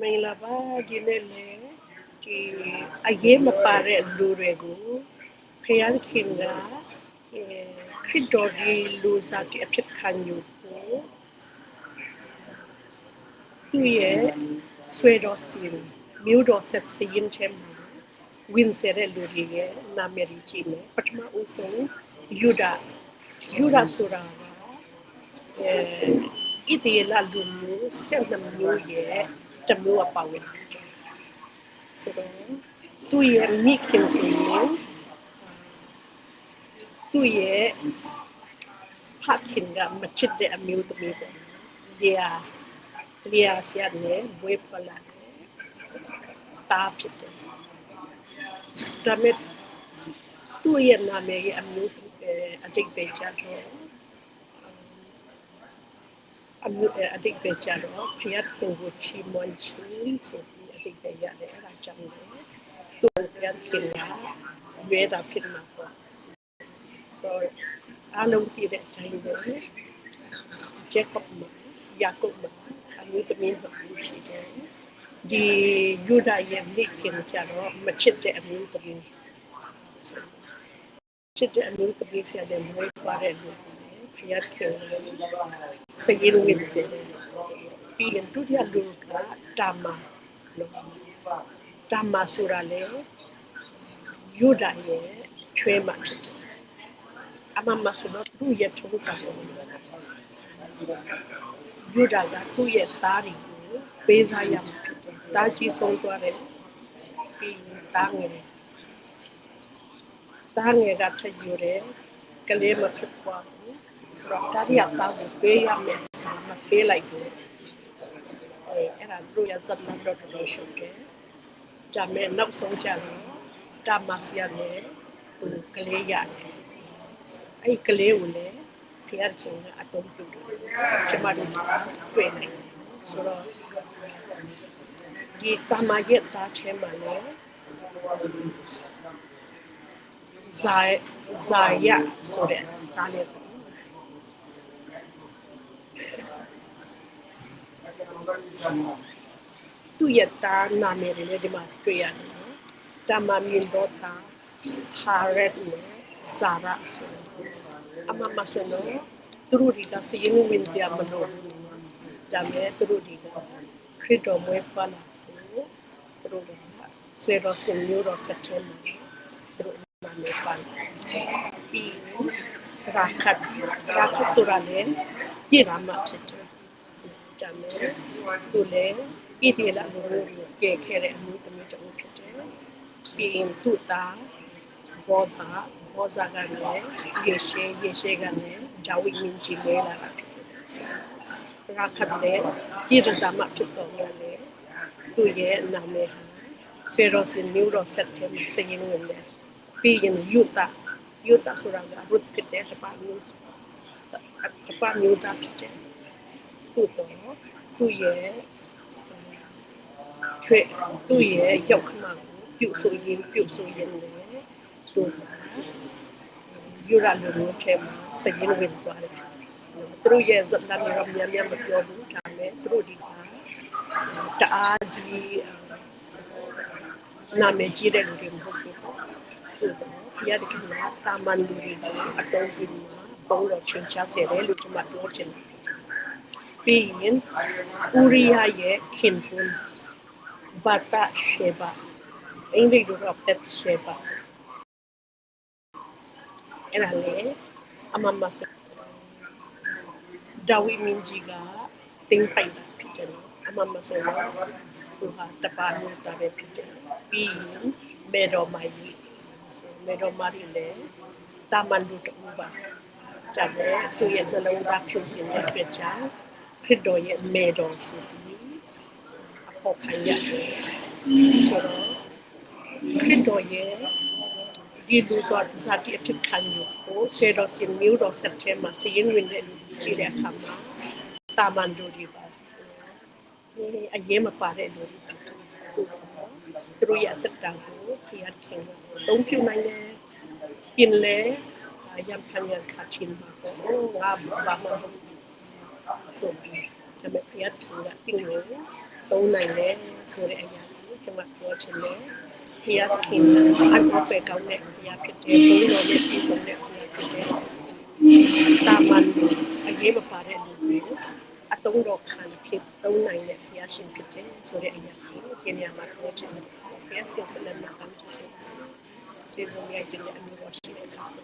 မင်္ဂလာပါဒီနေ့လေဒီအရေးမပါတဲ့လူတွေကိုဖယားခင်ကအဲခရစ်တော်ဒီလူစားတဲ့အဖြစ်ခံယူဖို့သူရဲ့ဆွေတော်စင်မြို့တော်ဆက်စရင်ချင်မှာဝင်စတဲ့လူတွေရဲ့နာမည်ကြီးမယ်ပထမဦးဆုံးယူဒာယူဒာဆိုတာကအဲဣတိလလူမျိုးဆက်နှမျိုးရဲ့ တမျိုးအပါဝင်တယ်ဆိုတော့သူ့ရဲ့မိခင်ဆိုရင်သူ့ရဲ့ဖခင်ကမချစ်တဲ့အမျိုးသမီးပေါ့လျာလျာဆရာနဲ့ဘွေးဖလာတယ်တားဖြစ်တယ်ဒါမဲ့သူ့ရဲ့နာမည်ရဲ့အမျိုးအတိတ်ပဲကြတော့ အမျိုးအတိတ်ပဲကြတော့ဖျက်ခင်ကိုချီးမွမ်းခြင်းဆိုပြီးအတိတ်ပဲရတယ်အဲ့ဒါကြောင့်လေသူဖျက်ခင်ကဝဲတာဖြစ်မှာပေါ့ so အလုံးတည်တဲ့အတိုင်းပဲဂျက်ကော့မှာယာကုပ်မှာအမျိုးသမီးတို့ရှိတယ်ဒီယူဒာရဲ့မိခင်ကြတော့မချစ်တဲ့အမျိုးသမီး so ချစ်တဲ့အမျိုးသမီးဆရာတဲ့မွေးသွားတဲ့လူဖျက်ခင်စရင်ဝင်စေပြီးရင်ဒုတိယလူ ကတာမာလို့တာမာဆိုတာလေယူဒာရဲ့ချွေးမှဖြစ်တယ်အမမဆိုတော့သူ့ရဲ့ထုံးစံပုံယူဒာကသူ့ရဲ့သားတွေကိုပေးစားရမှာဖြစ်တယ်တားကြီး ဆုံးသွားတယ်ပြီးရင်တားငယ်တားငယ်ကထက်ယူတယ်ကလေးမဖြစ်သွားဘူးဆိုတော့တားရပါကိုပေးရမယ်စာမပေးလိုက်ဘူးအဲအဲ့ဒါသူရဇတ်မန်တော့တော်ရှုပ်တယ်ဒါမဲ့နောက်ဆုံးကြတော့တာမစီရနဲ့သူကလေးရတယ်အဲ့ကလေးကိုလည်းဖျက်ချင်းကအတုံးပြုတယ်ကျမတို့တွေ့နိုင်တယ်ဆိုတော့ဒီတာမရဲ့သားထဲမှာလည်းဇာဇာယဆိုတဲ့တားလေးပေါ့ သူ့ရဲ့သားနာမည်တွေလည်းဒီမှာတွေ့ရတယ်နော်။တာမမြင်တော့တာဟာရက်နဲ့ဇာရာဆိုအမမဆိုတော့သူတို့ဒီကစရင်ဝင်စရာမလိုဘူး။ဒါမဲ့သူတို့ဒီကခရစ်တော်မွေးဖွားလာကိုသူတို့ကဆွေတော်စင်မျိုးတော်ဆက်တယ်မှာသူတို့နာမည်ပါပြီးရာခတ်ရာခတ်ဆိုတာလည်းပြည်ရာမှာဖြစ်တယ်။ ဒါမဲ့သူလည်းပြည်တယ်လာလို့ကဲခဲ့တဲ့အမှုသမီးတူဖြစ်တယ်။ပြီးရင်သူ့သားဘောဇာဘောဇာကလည်းယေရှေယေရှေကလည်းဂျာဝိမင်းကြီးလဲလာတာဖြစ်တယ်။ရာခတ်လည်းပြည်ရဇာမဖြစ်တော်မူလေသူ့ရဲ့နာမည်ဟာဆွေရောစင်မျိုးတော်ဆက်တယ်စရင်ဝင်တယ်။ပြီးရင်ယူတာယူတာဆိုတာကရုတ်ဖြစ်တဲ့တပါမျိုးတပါမျိုးသားဖြစ်တယ်။ သူ့တော့သူ့ရဲ့ချွေသူ့ရဲ့ရောက်ခဏကိုပြုတ်ဆိုရင်ပြုတ်ဆိုရင်လေသူယူရလူမျိုးထဲမှာစရင်ဝင်သွားတယ်သူတို့ရဲ့ဇက်လန်ရောမြန်မြန်မပြောဘူးဒါနဲ့သူတို့ဒီကတအားကြီးနာမည်ကြီးတဲ့လူတွေမဟုတ်ဘူးသူတို့ပြရတဲ့ကတာမန်လူတွေအတုံးပြီးပုံတော့ချင်းချစေတယ်လို့ကျွန်မပြောချင်တယ် ပြီးရင်ဥရိယရဲ့ခင်ပွန်းဘာတာရှေဘာအင်္ဂလိပ်လိုတော့ pet sheba အဲ့ဒါလေအမမဆိုဒါဝိမင်းကြီးကတင်းပိုင်တာဖြစ်တယ်နော်အမမဆိုတော့သူဟာတပါလို့တာပဲဖြစ်တယ်ပြီးရင်မေတော်မာကြီးဆိုမေတော်မာကြီးလေတာမန် လူတူပါကြတယ်သူရဲ့နှလုံးသားဖြူစင်တဲ့အတွက်ကြောင့်ခရစ်တော်ရဲ့မေတော်ဆိုပြီးအဖို့ခံရတယ်ဆိုတော့ခရစ်တော်ရဲ့ဒီလူဆိုဇာတိအဖြစ်ခံယူကိုဆွေတော်စင်မျိုးတော်ဆက်ထဲမှာစရင်ဝင်တဲ့လူကြီးတဲ့အခါမှာတာမန်တို့ဒီပါအရေးမပါတဲ့လူတွေသူတို့ရဲ့အသက်တာကိုဖျက်ခင်တုံးပြနိုင်တယ်ပြင်းလဲရံဖန်ရခါချင်းမှာကိုငါဘာမှ ဆိုပြီးဒါပေမဲ့ဖျက်ခင်ကတင်းလို့သုံးနိုင်တယ်ဆိုတဲ့အရာကိုကျွန်မပြောချင်တယ်ဖျားခင်ကအကောပဲကောင်းတဲ့ဖျားဖြစ်တယ်ဘုန်းတော်ရဲ့ပြည်စုံတဲ့ဖျားဖြစ်တယ်တာမန်အရေးမပါတဲ့လူတွေကိုအတုံးတော်ခံဖြစ်သုံးနိုင်တဲ့ဖျားရှင်ဖြစ်တယ်ဆိုတဲ့အရာကိုဒီနေရာမှာပြောချင်တယ်ဖျားခင်စလည်းမှာကောင်းချင်တယ်ကျေးဇူးများခြင်းနဲ့အမှုတော်ရှိတဲ့အခါမှာ